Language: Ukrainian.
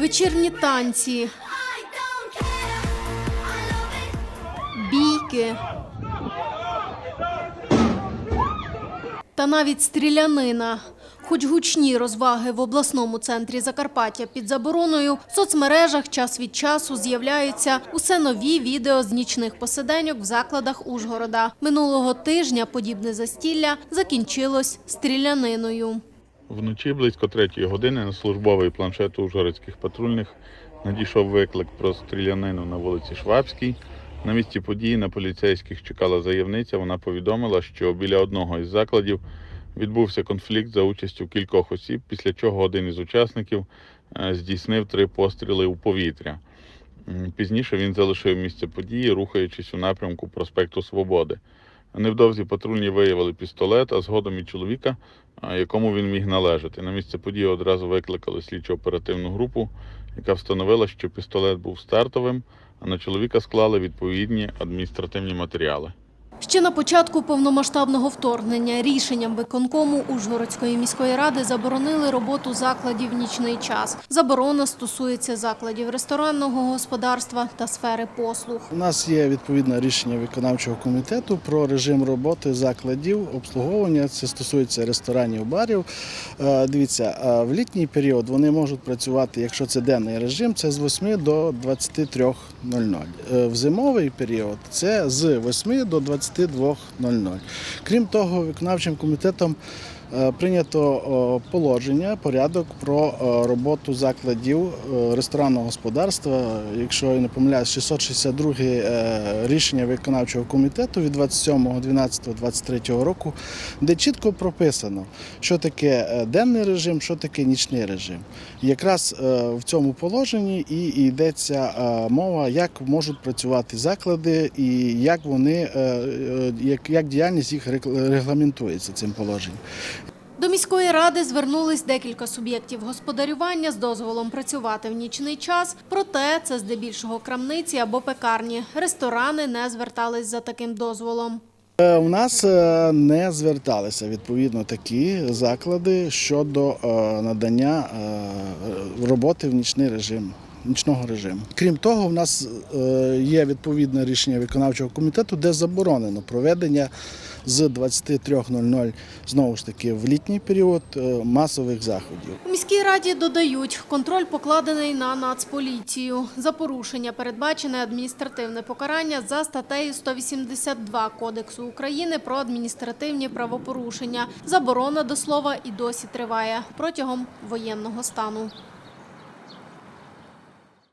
Вечірні танці. Бійки. Та навіть стрілянина. Хоч гучні розваги в обласному центрі Закарпаття під забороною, в соцмережах час від часу з'являються усе нові відео з нічних посиденьок в закладах Ужгорода. Минулого тижня подібне застілля закінчилось стріляниною. Вночі близько третьої години на службовий планшет ужгородських патрульних надійшов виклик про стрілянину на вулиці Швабській. На місці події на поліцейських чекала заявниця. Вона повідомила, що біля одного із закладів відбувся конфлікт за участю кількох осіб, після чого один із учасників е, здійснив три постріли у повітря. Пізніше він залишив місце події, рухаючись у напрямку проспекту Свободи. Невдовзі патрульні виявили пістолет, а згодом і чоловіка, якому він міг належати. На місце події одразу викликали слідчо-оперативну групу, яка встановила, що пістолет був стартовим, а на чоловіка склали відповідні адміністративні матеріали. Ще на початку повномасштабного вторгнення рішенням виконкому Ужгородської міської ради заборонили роботу закладів в нічний час. Заборона стосується закладів ресторанного господарства та сфери послуг. У нас є відповідне рішення виконавчого комітету про режим роботи закладів обслуговування. Це стосується ресторанів, барів. Е, Дивіться, е, в літній період вони можуть працювати, якщо це денний режим, це з 8 до 23.00. Е, В зимовий період це з 8 до 22.00. Крім того, виконавчим комітетом прийнято положення, порядок про е, роботу закладів е, ресторанного господарства. Якщо я не помиляюсь, 662 е, рішення виконавчого комітету від 27.12.23 року, де чітко прописано, що таке е, денний режим, що таке нічний режим. Якраз е, в цьому положенні і йдеться е, мова, як можуть працювати заклади і як вони, е, е, як, діяльність їх регл- регламентується цим положенням. До міської ради звернулись декілька суб'єктів господарювання з дозволом працювати в нічний час. Проте це здебільшого крамниці або пекарні. Ресторани не звертались за таким дозволом. Е, У нас е, не зверталися відповідно такі заклади щодо е, надання роботи в нічний режим. Нічного режиму. Крім того, в нас є відповідне рішення виконавчого комітету, де заборонено проведення з 23.00 знову ж таки в літній період е, масових заходів. У міській раді додають, контроль покладений на Нацполіцію. За порушення передбачене адміністративне покарання за статтею 182 Кодексу України про адміністративні правопорушення. Заборона до слова і досі триває протягом воєнного стану.